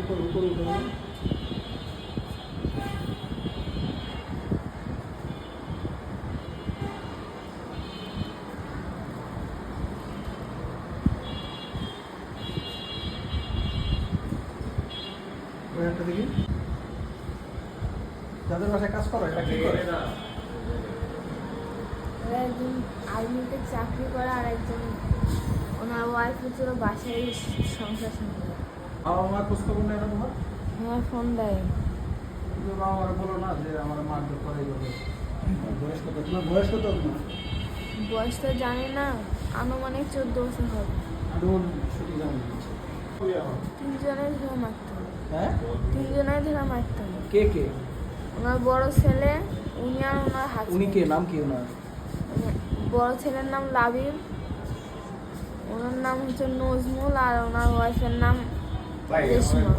উপর উপর উপর যাদের বাসায় কাজ করো এটা কি করে একজন চাকরি করা আর একজন ওনার ওয়াইফ হচ্ছিল বাসায় সংসার সামনে বাবা মা খোঁজ খবর নেয় না তোমার? আমার ফোন দেয়। তুমি বাবা মারা বলো না যে আমার মারধর করে এইভাবে বয়স কত? তোমার বয়স কত তোমার? বয়স তো জানি না। আনুমানিক চোদ্দ বছর হবে। আনুমান ছুটি জানি তিনজনের ধরে মারতাম হ্যাঁ? তিনজনের ধরে মারতাম কে কে? ওনার বড় ছেলে উনি আর ওনার হাত উনি কে? নাম কি ওনার? বড় ছেলের নাম লাবিব। ওনার নাম হচ্ছে নজমুল আর ওনার ওয়াইফের নাম 认识吗？